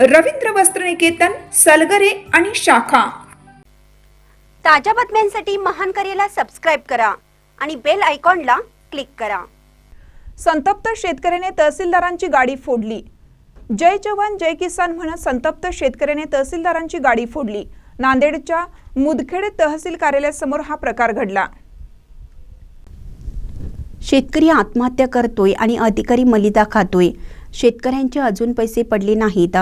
रवींद्र वस्त्रनिकेतन सलगरे आणि शाखा. ताज्या बातम्यांसाठी महान करेला सबस्क्राईब करा आणि बेल आयकॉनला क्लिक करा. संतप्त शेतकऱ्याने तहसीलदारांची गाडी फोडली. जय जवान जय किसान म्हणत संतप्त शेतकऱ्याने तहसीलदारांची गाडी फोडली. नांदेडच्या मुदखेड तहसील कार्यालयासमोर हा प्रकार घडला. शेतकरी आत्महत्या करतोय आणि अधिकारी मलिदा खातोय. शेतकऱ्यांचे अजून पैसे पडले नाहीत.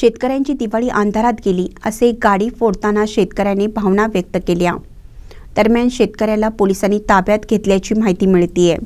शेतकऱ्यांची दिवाळी अंधारात गेली असे गाडी फोडताना शेतकऱ्याने भावना व्यक्त केल्या. दरम्यान शेतकऱ्याला पोलिसांनी ताब्यात घेतल्याची माहिती मिळतीये.